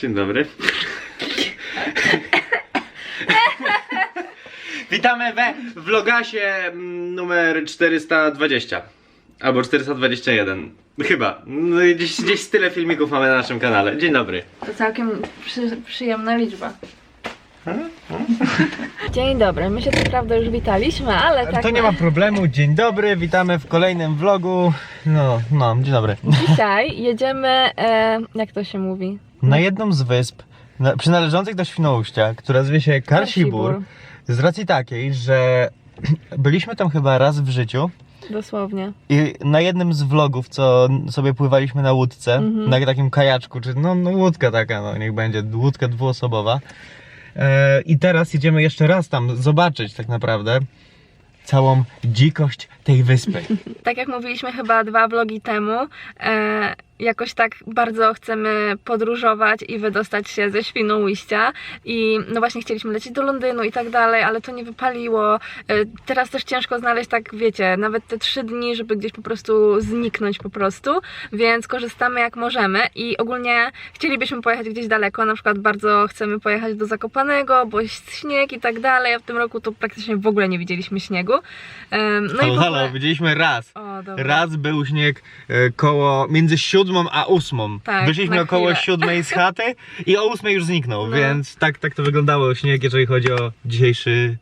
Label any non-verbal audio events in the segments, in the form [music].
Dzień dobry. Witamy we vlogasie mm, numer 420. Albo 421. Chyba. No i gdzieś, gdzieś tyle filmików mamy na naszym kanale. Dzień dobry. To całkiem przy, przyjemna liczba. [laughs] Dzień dobry, my się co prawda już witaliśmy, ale tak To nie ma problemu. Dzień dobry, witamy w kolejnym vlogu. No, no, dzień dobry. dzisiaj jedziemy, e, jak to się mówi? Na jedną z wysp na, przynależących do Świnoujścia, która zwie się Karsibur, Karsibur. z racji takiej, że [clears throat] byliśmy tam chyba raz w życiu Dosłownie. i na jednym z vlogów, co sobie pływaliśmy na łódce, Mhm. na takim kajaczku, czy no, no łódka taka, no niech będzie, łódka dwuosobowa. E, I teraz jedziemy jeszcze raz tam zobaczyć tak naprawdę całą dzikość tej wyspy. [laughs] Tak jak mówiliśmy chyba dwa vlogi temu, e, jakoś tak bardzo chcemy podróżować i wydostać się ze Świnoujścia i no właśnie chcieliśmy lecieć do Londynu i tak dalej, ale to nie wypaliło. E, teraz też ciężko znaleźć tak, wiecie, nawet te trzy dni, żeby gdzieś po prostu zniknąć po prostu, więc korzystamy jak możemy i ogólnie chcielibyśmy pojechać gdzieś daleko, na przykład bardzo chcemy pojechać do Zakopanego, bo jest śnieg i tak dalej, a w tym roku to praktycznie w ogóle nie widzieliśmy śniegu. Em, No i halo, w ogóle... halo, widzieliśmy raz. O. Raz był śnieg e, koło między siódmą a ósmą. Tak, Wyszliśmy na około chwilę. siódmej z chaty i o ósmej już zniknął, No. więc tak, tak to wyglądało śnieg, jeżeli chodzi o dzisiejszy.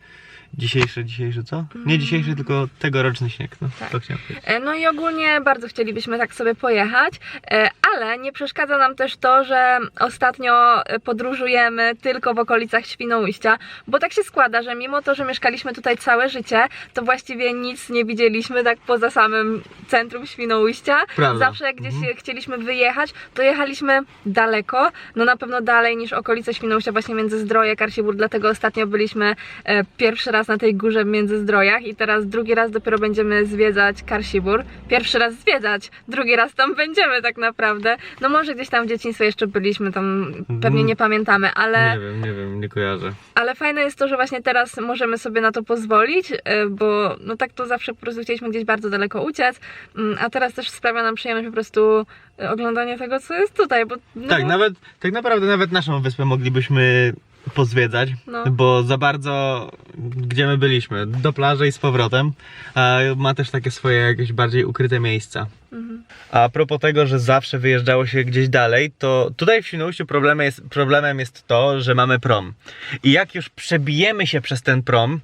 Dzisiejszy, dzisiejszy co? Nie dzisiejszy, tylko tegoroczny śnieg. No, Tak. to chciałem powiedzieć. E, No i ogólnie bardzo chcielibyśmy tak sobie pojechać, e, ale nie przeszkadza nam też to, że ostatnio e, podróżujemy tylko w okolicach Świnoujścia, bo tak się składa, że mimo to, że mieszkaliśmy tutaj całe życie, to właściwie nic nie widzieliśmy tak poza samym centrum Świnoujścia. Prawda. Zawsze jak gdzieś Mhm. chcieliśmy wyjechać, to jechaliśmy daleko, no na pewno dalej niż okolice Świnoujścia, właśnie Międzyzdroje, Karsibur, dlatego ostatnio byliśmy e, pierwszy raz na tej górze w Międzyzdrojach i teraz drugi raz dopiero będziemy zwiedzać Karsibur. Pierwszy raz zwiedzać, drugi raz tam będziemy tak naprawdę. No może gdzieś tam w dzieciństwie jeszcze byliśmy, tam pewnie nie pamiętamy, ale... Nie wiem, nie wiem, nie kojarzę. Ale fajne jest to, że właśnie teraz możemy sobie na to pozwolić, e, bo no tak to zawsze po prostu chcieliśmy gdzieś bardzo daleko uciec, mm, a teraz też sprawia nam przyjemność po prostu e, oglądanie tego, co jest tutaj, bo no, Tak, nawet, tak naprawdę nawet naszą wyspę moglibyśmy pozwiedzać, No. bo za bardzo gdzie my byliśmy, do plaży i z powrotem, a ma też takie swoje jakieś bardziej ukryte miejsca. Mhm. A propos tego, że zawsze wyjeżdżało się gdzieś dalej, to tutaj w Świnoujściu problemem jest, problemem jest to, że mamy prom. I jak już przebijemy się przez ten prom,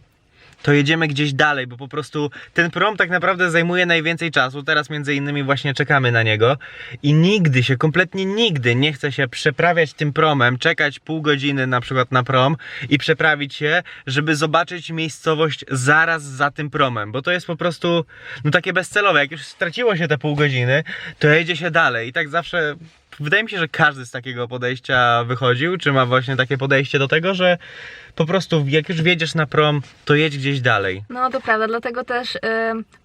to jedziemy gdzieś dalej, bo po prostu ten prom tak naprawdę zajmuje najwięcej czasu. Teraz między innymi właśnie czekamy na niego i nigdy się, kompletnie nigdy nie chce się przeprawiać tym promem, czekać pół godziny na przykład na prom i przeprawić się, żeby zobaczyć miejscowość zaraz za tym promem, bo to jest po prostu no takie bezcelowe. Jak już straciło się te pół godziny, to jedzie się dalej i tak zawsze wydaje mi się, że każdy z takiego podejścia wychodził, czy ma właśnie takie podejście do tego, że po prostu jak już wjedziesz na prom, to jedź gdzieś dalej. No to prawda, dlatego też y,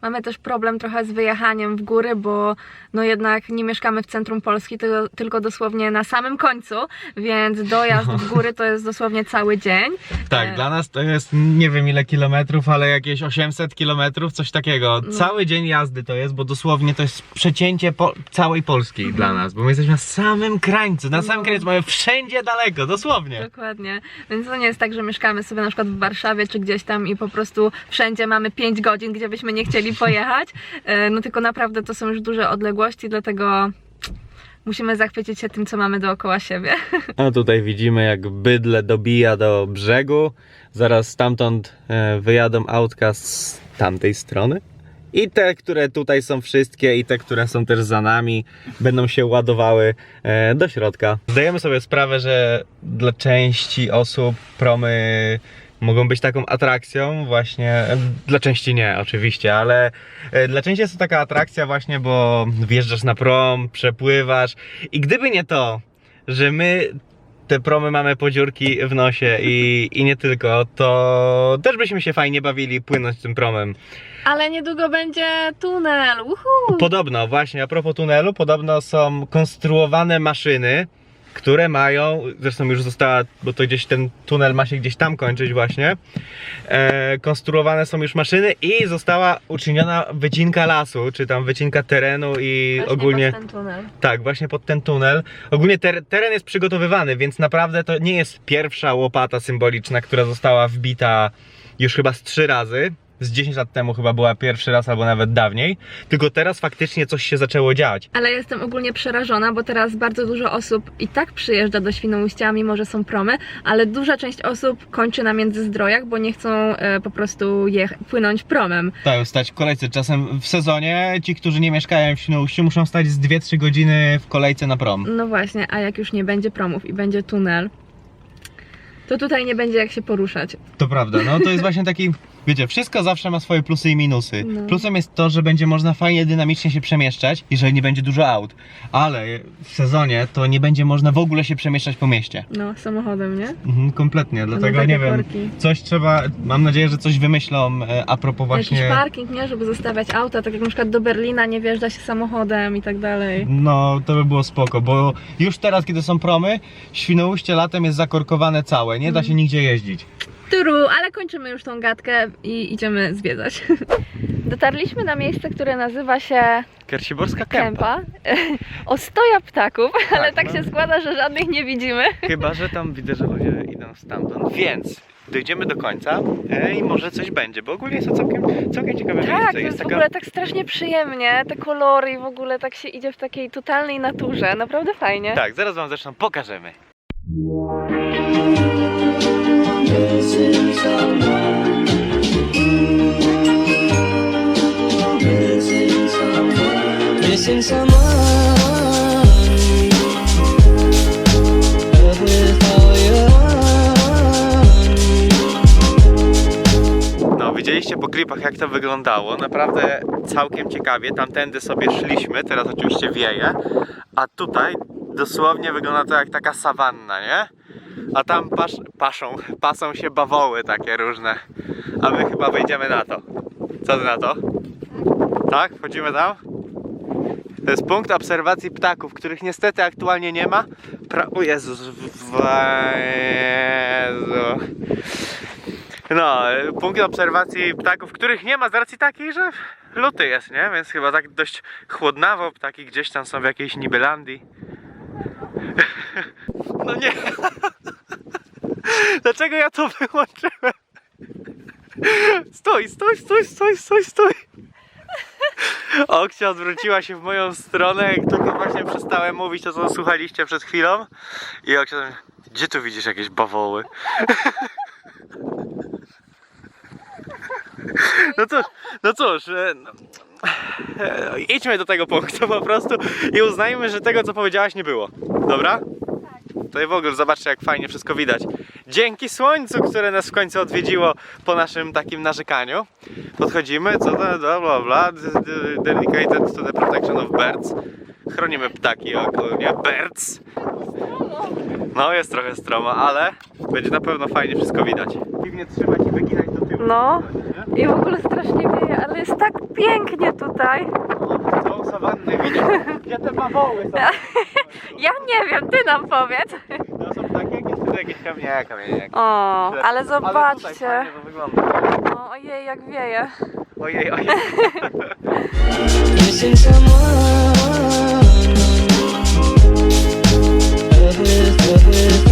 mamy też problem trochę z wyjechaniem w góry, bo no jednak nie mieszkamy w centrum Polski, tylko, tylko dosłownie na samym końcu, więc dojazd w góry to jest dosłownie cały dzień. Tak, E, dla nas to jest nie wiem ile kilometrów, ale jakieś 800 kilometrów, coś takiego. No. Cały dzień jazdy to jest, bo dosłownie to jest przecięcie po całej Polski dla nas, bo my jesteśmy na samym krańcu, na samym No. krańcu, mamy wszędzie daleko, dosłownie. Dokładnie. Więc to nie jest tak, że mieszkamy sobie na przykład w Warszawie czy gdzieś tam i po prostu wszędzie mamy 5 godzin, gdzie byśmy nie chcieli pojechać. E, No tylko naprawdę to są już duże odległości, dlatego musimy zachwycić się tym, co mamy dookoła siebie. [laughs] A tutaj widzimy jak bydle dobija do brzegu. Zaraz stamtąd e, wyjadą autka z tamtej strony. I te, które tutaj są wszystkie, i te, które są też za nami, będą się ładowały e, do środka. Zdajemy sobie sprawę, że dla części osób promy mogą być taką atrakcją właśnie, e, dla części nie oczywiście, ale e, dla części jest to taka atrakcja właśnie, bo wjeżdżasz na prom, przepływasz i gdyby nie to, że my te promy mamy podziurki w nosie i, i nie tylko, to też byśmy się fajnie bawili płynąć tym promem. Ale niedługo będzie tunel. Uhu. Podobno, właśnie a propos tunelu, podobno są konstruowane maszyny które mają, zresztą już została, bo to gdzieś ten tunel ma się gdzieś tam kończyć właśnie, e, konstruowane są już maszyny i została uczyniona wycinka lasu, czy tam wycinka terenu i Właśnie ogólnie... pod ten tunel. Tak, właśnie pod ten tunel. Ogólnie ter teren jest przygotowywany, więc naprawdę to nie jest pierwsza łopata symboliczna, która została wbita już chyba z trzy razy. Z 10 lat temu chyba była pierwszy raz, albo nawet dawniej. Tylko teraz faktycznie coś się zaczęło dziać. Ale jestem ogólnie przerażona, bo teraz bardzo dużo osób i tak przyjeżdża do Świnoujścia, mimo że są promy, ale duża część osób kończy na Międzyzdrojach, bo nie chcą e, po prostu płynąć promem. Tak, stać w kolejce. Czasem w sezonie ci, którzy nie mieszkają w Świnoujściu, muszą stać z 2-3 godziny w kolejce na prom. No właśnie, a jak już nie będzie promów i będzie tunel, to tutaj nie będzie jak się poruszać. To prawda, no to jest właśnie taki, wiecie, wszystko zawsze ma swoje plusy i minusy. No. Plusem jest to, że będzie można fajnie, dynamicznie się przemieszczać, jeżeli nie będzie dużo aut. Ale w sezonie to nie będzie można w ogóle się przemieszczać po mieście. No, samochodem, nie? Mhm, kompletnie, dlatego takie nie wiem. korki. Coś trzeba, mam nadzieję, że coś wymyślą e, a propos właśnie. Jakiś parking, nie? Żeby zostawiać auta, tak jak na przykład do Berlina nie wjeżdża się samochodem i tak dalej. No, to by było spoko, bo już teraz, kiedy są promy, Świnoujście latem jest zakorkowane całe, nie da się nigdzie jeździć. Turu, ale kończymy już tą gadkę i idziemy zwiedzać. [laughs] Dotarliśmy na miejsce, które nazywa się Kersiborska Kępa. [laughs] Ostoja ptaków, ale tak no. się składa, że żadnych nie widzimy. Chyba, że tam widzę, że ludzie idą stamtąd. Więc dojdziemy do końca e, i może coś będzie, bo ogólnie jest to całkiem, całkiem ciekawe Tak, miejsce. to jest w taka... ogóle tak strasznie przyjemnie, te kolory i w ogóle tak się idzie w takiej totalnej naturze, naprawdę fajnie. Tak, zaraz wam zresztą pokażemy. No, widzieliście po klipach jak to wyglądało. Naprawdę całkiem ciekawie. Tamtędy sobie szliśmy, teraz oczywiście wieje. A tutaj dosłownie wygląda to jak taka sawanna, nie? A tam pasz, paszą, pasą się bawoły takie różne. A my chyba wejdziemy na to. Co ty na to? Tak? Wchodzimy tam? To jest punkt obserwacji ptaków, których niestety aktualnie nie ma. Pra... O Jezus. Jezu. No, punkt obserwacji ptaków, których nie ma z racji takiej, że luty jest, nie? Więc chyba tak dość chłodnawo, ptaki gdzieś tam są w jakiejś Nibelandii. [laughs] No nie. Dlaczego ja to wyłączyłem? Stój, stój, stój, stój, stój, stój. Oksia odwróciła się w moją stronę, jak tylko właśnie przestałem mówić to, co słuchaliście przed chwilą. I Oksia, gdzie tu widzisz jakieś bawoły? No cóż, no cóż, e, no, e, idźmy do tego punktu po prostu i uznajmy, że tego co powiedziałaś nie było. Dobra? Tutaj w ogóle zobaczcie jak fajnie wszystko widać. Dzięki słońcu, które nas w końcu odwiedziło po naszym takim narzekaniu. Podchodzimy, co to, bla bla bla, dedicated to the protection of birds. Chronimy ptaki ogólnie, birds. No jest trochę stromo, ale będzie na pewno fajnie wszystko widać. Dziwnie trzymać i wyginać do tyłu. No. I w ogóle strasznie wieje, ale jest tak pięknie tutaj. Tą sawannę widzisz? Gdzie te bawoły są? [laughs] Ja nie wiem, ty nam powiedz. To są takie, jak jest tu jakieś kamienie, kamienie. O, ale Ale tutaj zobaczcie. fajnie to wygląda. O, ojej, jak wieje. Ojej, ojej. Missing someone. Love love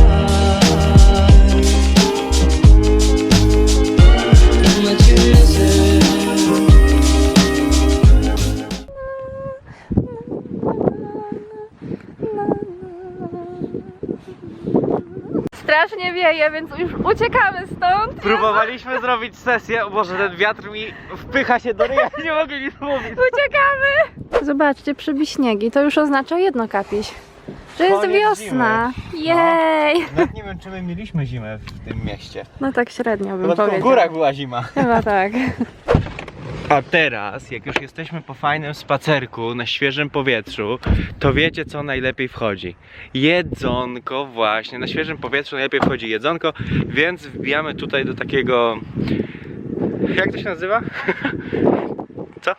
wieje, więc już uciekamy stąd. Próbowaliśmy zrobić sesję, o Boże, ten wiatr mi wpycha się do ryja, nie mogę nic mówić. Uciekamy! Zobaczcie, przybi śniegi. To już oznacza jedno kapiś. Że jest Koniec wiosna. zimy. Jej! Nawet nie wiem, czy my mieliśmy zimę w tym mieście. No tak średnio bym Chyba tylko w górach była zima. Chyba tak. A teraz, jak już jesteśmy po fajnym spacerku na świeżym powietrzu, to wiecie co najlepiej wchodzi. Jedzonko właśnie, na świeżym powietrzu najlepiej wchodzi jedzonko, więc wbijamy tutaj do takiego... Jak to się nazywa? [laughs] Co?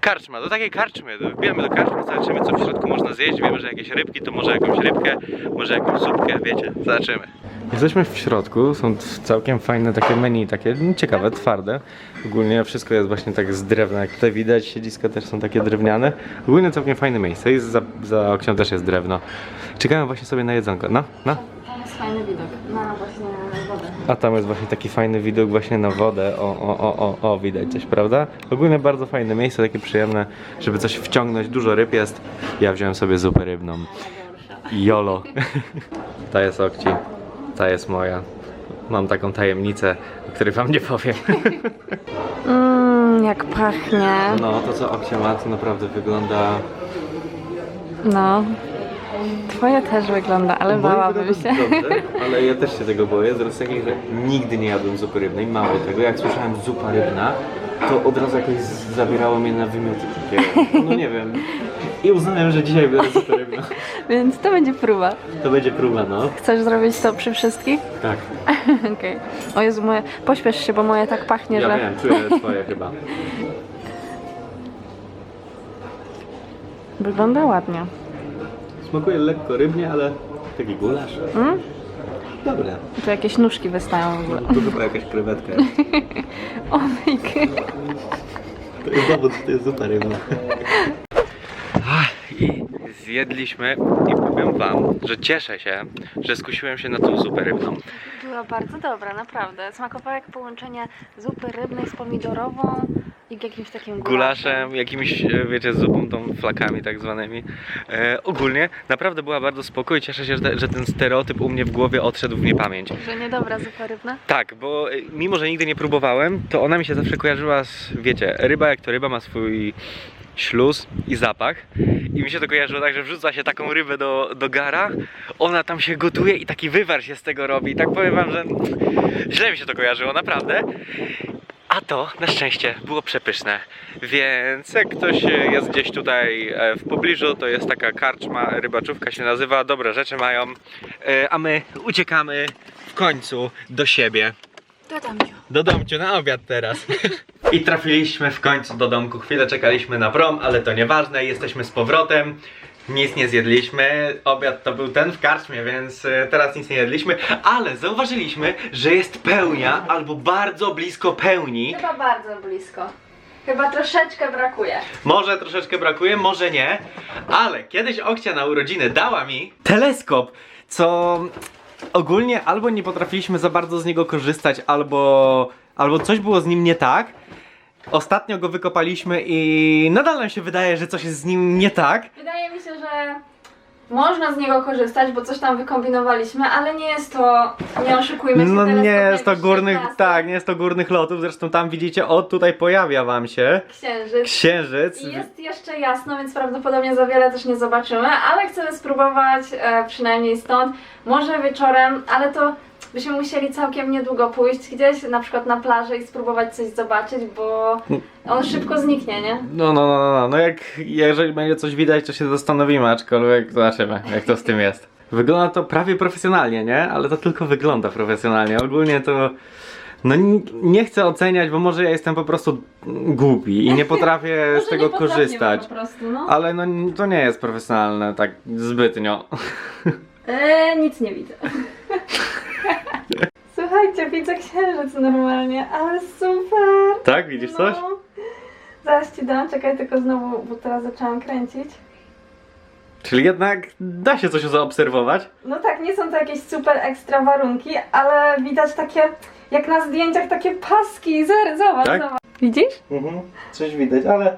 Karczma, do takiej karczmy. Wbijamy do karczmy, zobaczymy co w środku można zjeść. Wiemy, że jakieś rybki, to może jakąś rybkę, może jakąś zupkę, wiecie, zobaczymy. Jesteśmy w środku, są całkiem fajne takie menu, takie ciekawe, twarde. Ogólnie wszystko jest właśnie tak z drewna, jak tutaj widać, siedziska też są takie drewniane. Ogólnie całkiem fajne miejsce i za, za oknem też jest drewno. Czekamy właśnie sobie na jedzonko, no, no. Tam jest fajny widok na właśnie wodę. A tam jest właśnie taki fajny widok właśnie na wodę. O, o, o, o, o, widać coś, prawda? Ogólnie bardzo fajne miejsce, takie przyjemne, żeby coś wciągnąć. Dużo ryb jest. Ja wziąłem sobie zupę rybną. Jolo. [laughs] Ta jest Okci, ta jest moja. Mam taką tajemnicę, o której wam nie powiem. Mmm, [laughs] jak pachnie. No, to co Okcia ma, to naprawdę wygląda... No. Twoje też wygląda, ale bałabym się. Dobrze, [laughs] ale ja też się tego boję, z takiej, że nigdy nie jadłem zupy rybnej. Mało tego, jak słyszałem zupa rybna, to od razu jakoś zabierało mnie na wymioty takie, no nie wiem. I uznałem, że dzisiaj biorę zupę rybną. [laughs] Więc to będzie próba. To będzie próba, no. Chcesz zrobić to przy wszystkich? Tak, [laughs] Okej. O Jezu, moje... Pośpiesz się, bo moje tak pachnie, ja że... wiem, czuję twoje chyba. Wygląda ładnie. Smakuje lekko rybnie, ale taki gulasz. Mm? Dobre. Tu jakieś nóżki wystają w ogóle. Tu chyba jakaś krewetka jest. [laughs] O my god. To jest dowód, że to jest zupa rybna. I zjedliśmy i powiem wam, że cieszę się, że skusiłem się na tą zupę rybną. Była bardzo dobra, naprawdę. Smakowała jak połączenie zupy rybnej z pomidorową i jakimś takim Gulaszem, jakimiś, e, wiecie, zupą, tą flakami tak zwanymi. E, ogólnie naprawdę była bardzo spoko i cieszę się, że, że ten stereotyp u mnie w głowie odszedł w niepamięć. Że niedobra zupa rybna? Tak, bo e, mimo, że nigdy nie próbowałem, to ona mi się zawsze kojarzyła z, wiecie, ryba jak to ryba ma swój śluz i zapach i mi się to kojarzyło tak, że wrzuca się taką rybę do, do gara, ona tam się gotuje i taki wywar się z tego robi i tak powiem wam, że źle mi się to kojarzyło, naprawdę. A to na szczęście było przepyszne, więc jak ktoś e, jest gdzieś tutaj e, w pobliżu, to jest taka karczma, rybaczówka się nazywa, dobre rzeczy mają, e, a my uciekamy w końcu do siebie. To tam ciu. Do domciu na obiad teraz. [laughs] I trafiliśmy w końcu do domku. Chwilę czekaliśmy na prom, ale to nieważne, jesteśmy z powrotem. Nic nie zjedliśmy. Obiad to był ten w karczmie, więc e, teraz nic nie jedliśmy, ale zauważyliśmy, że jest pełnia albo bardzo blisko pełni. Chyba bardzo blisko. Chyba troszeczkę brakuje. Może troszeczkę brakuje, może nie, ale kiedyś Okcia na urodziny dała mi teleskop, co ogólnie albo nie potrafiliśmy za bardzo z niego korzystać, albo, albo coś było z nim nie tak. Ostatnio go wykopaliśmy i nadal nam się wydaje, że coś jest z nim nie tak. Wydaje mi się, że można z niego korzystać, bo coś tam wykombinowaliśmy, ale nie jest to, nie oszukujmy się, No teleskop nie jest to najwyższej górnych, klasy. tak, nie jest to górnych lotów, zresztą tam widzicie, o tutaj pojawia wam się Księżyc. księżyc. I jest jeszcze jasno, więc prawdopodobnie za wiele też nie zobaczymy, ale chcemy spróbować, e, przynajmniej stąd, może wieczorem, ale to byśmy musieli całkiem niedługo pójść gdzieś, na przykład na plażę i spróbować coś zobaczyć, bo on szybko zniknie, nie? No, no, no, no, no, no jak jeżeli będzie coś widać, to się zastanowimy, aczkolwiek zobaczymy, jak to z tym jest. Wygląda to prawie profesjonalnie, nie? Ale to tylko wygląda profesjonalnie. Ogólnie to. No nie chcę oceniać, bo może ja jestem po prostu głupi i nie potrafię [laughs] z tego nie korzystać. Po prostu, no. Ale no to nie jest profesjonalne tak zbytnio. Eee, nic nie widzę. [laughs] Słuchajcie, widzę księżyc normalnie, ale super! Tak, widzisz coś? No. Zaraz ci dam, czekaj tylko znowu, bo teraz zaczęłam kręcić. Czyli jednak da się coś zaobserwować. No tak, nie są to jakieś super ekstra warunki, ale widać takie, jak na zdjęciach, takie paski. Zer- Zobacz, Tak? zobacz. Widzisz? Mhm, coś widać, ale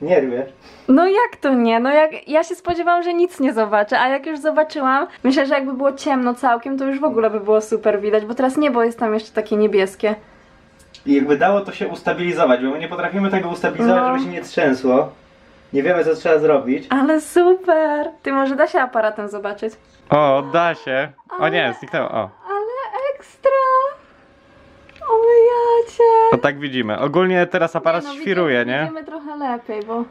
nie rwie. No jak to nie? No jak ja się spodziewałam, że nic nie zobaczę, a jak już zobaczyłam, myślę, że jakby było ciemno całkiem, to już w ogóle by było super widać, bo teraz niebo jest tam jeszcze takie niebieskie. I jakby dało to się ustabilizować, bo my nie potrafimy tego ustabilizować, No. żeby się nie trzęsło. Nie wiemy co trzeba zrobić. Ale super! Ty może da się aparatem zobaczyć. O, da się. O nie, zniknęło. O. Ale ekstra! To tak widzimy. Ogólnie teraz aparat Nie, no, świruje, widzimy, nie? Widzimy trochę lepiej, bo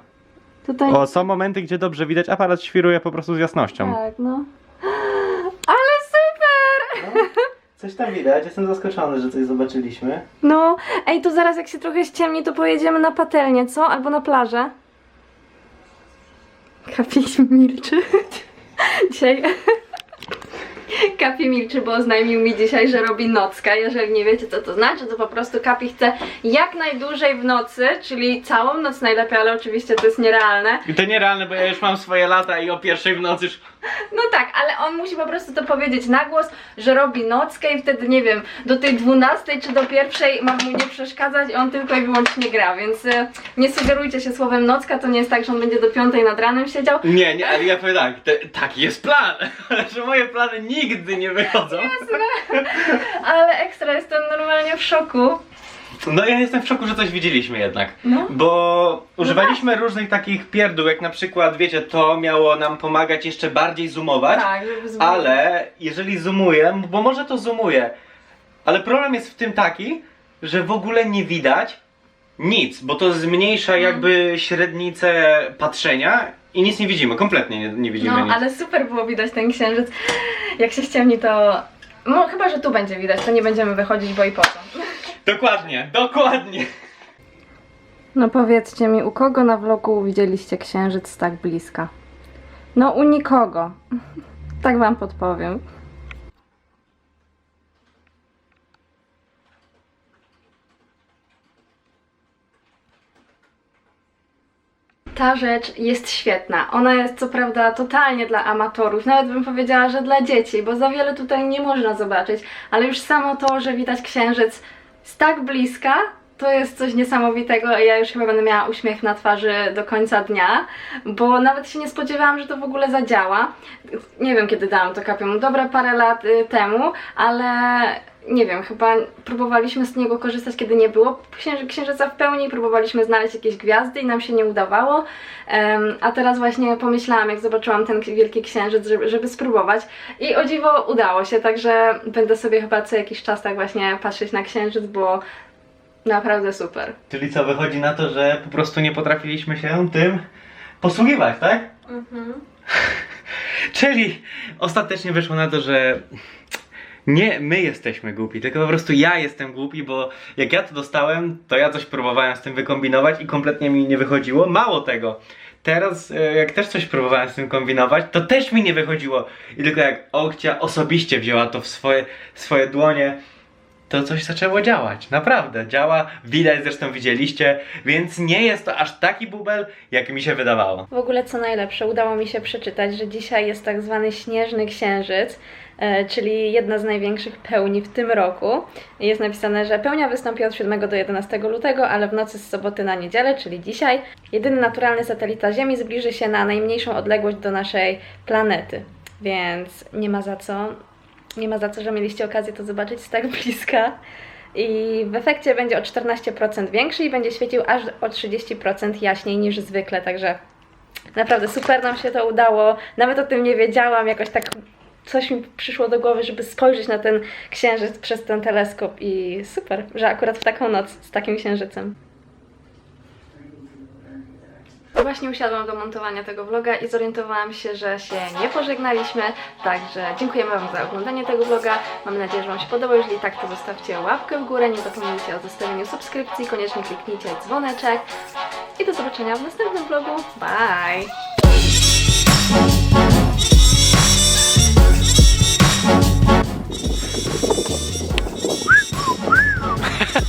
tutaj... O, są momenty, gdzie dobrze widać, aparat świruje po prostu z jasnością. Tak, no. [gasps] Ale super! [laughs] Coś tam widać, jestem zaskoczony, że coś zobaczyliśmy. No, ej, to zaraz jak się trochę ściemni, to pojedziemy na patelnię, co? Albo na plażę. Kapi milczy. [laughs] Dzisiaj... [laughs] Kapi milczy, bo oznajmił mi dzisiaj, że robi nocka. Jeżeli nie wiecie, co to znaczy, to po prostu Kapi chce jak najdłużej w nocy, czyli całą noc najlepiej, ale oczywiście to jest nierealne. I to nierealne, bo ja już mam swoje lata i o pierwszej w nocy już... No tak, ale on musi po prostu to powiedzieć na głos, że robi nockę i wtedy, nie wiem, do tej 12 czy do pierwszej mam mu nie przeszkadzać i on tylko i wyłącznie gra, więc e, nie sugerujcie się słowem nocka, to nie jest tak, że on będzie do 5 nad ranem siedział. Nie, nie, ale ja powiem tak, te, taki jest plan, [laughs] że moje plany nigdy nie wychodzą. Ale ekstra, jestem normalnie w szoku. No ja jestem w szoku, że coś widzieliśmy jednak. No. Bo używaliśmy różnych takich pierdół, jak na przykład, wiecie, to miało nam pomagać jeszcze bardziej zoomować. Tak, żeby zbudować. Ale jeżeli zoomuję, bo może to zoomuje, ale problem jest w tym taki, że w ogóle nie widać nic, bo to zmniejsza jakby średnicę patrzenia i nic nie widzimy, kompletnie nie, nie widzimy No, nic. ale super było widać ten księżyc. Jak się ściemni, to... No, chyba, że tu będzie widać, to nie będziemy wychodzić, bo i po co. Dokładnie, dokładnie. No powiedzcie mi, u kogo na vlogu widzieliście księżyc tak bliska? No u nikogo. [laughs] Tak wam podpowiem. Ta rzecz jest świetna. Ona jest co prawda totalnie dla amatorów, nawet bym powiedziała, że dla dzieci, bo za wiele tutaj nie można zobaczyć, ale już samo to, że widać księżyc z tak bliska, to jest coś niesamowitego. Ja już chyba będę miała uśmiech na twarzy do końca dnia, bo nawet się nie spodziewałam, że to w ogóle zadziała. Nie wiem kiedy dałam to kapiemu, dobre parę lat y, temu, ale nie wiem, chyba próbowaliśmy z niego korzystać, kiedy nie było księży, księżyca w pełni, próbowaliśmy znaleźć jakieś gwiazdy i nam się nie udawało. Em, a teraz właśnie pomyślałam, jak zobaczyłam ten wielki księżyc, żeby, żeby spróbować i o dziwo udało się, także będę sobie chyba co jakiś czas tak właśnie patrzeć na księżyc, bo naprawdę super. Czyli co, wychodzi na to, że po prostu nie potrafiliśmy się tym posługiwać, tak? [laughs] Czyli ostatecznie wyszło na to, że nie my jesteśmy głupi, tylko po prostu ja jestem głupi, bo jak ja to dostałem, to ja coś próbowałem z tym wykombinować i kompletnie mi nie wychodziło. Mało tego. Teraz, e, jak też coś próbowałem z tym kombinować, to też mi nie wychodziło. I tylko jak Okcia osobiście wzięła to w swoje, swoje dłonie, to coś zaczęło działać. Naprawdę, działa. Widać, zresztą widzieliście, więc nie jest to aż taki bubel, jak mi się wydawało. W ogóle co najlepsze, udało mi się przeczytać, że dzisiaj jest tak zwany śnieżny księżyc, czyli jedna z największych pełni w tym roku. Jest napisane, że pełnia wystąpi od 7 do 11 lutego, ale w nocy z soboty na niedzielę, czyli dzisiaj, jedyny naturalny satelita Ziemi zbliży się na najmniejszą odległość do naszej planety. Więc nie ma za co, nie ma za co, że mieliście okazję to zobaczyć z tak bliska. I w efekcie będzie o 14% większy i będzie świecił aż o 30% jaśniej niż zwykle, także naprawdę super nam się to udało. Nawet o tym nie wiedziałam, jakoś tak coś mi przyszło do głowy, żeby spojrzeć na ten księżyc przez ten teleskop i super, że akurat w taką noc z takim księżycem. Właśnie usiadłam do montowania tego vloga i zorientowałam się, że się nie pożegnaliśmy, także dziękujemy Wam za oglądanie tego vloga. Mam nadzieję, że Wam się podobał. Jeżeli tak, to zostawcie łapkę w górę, nie zapomnijcie o zostawieniu subskrypcji, koniecznie kliknijcie dzwoneczek i do zobaczenia w następnym vlogu. Bye!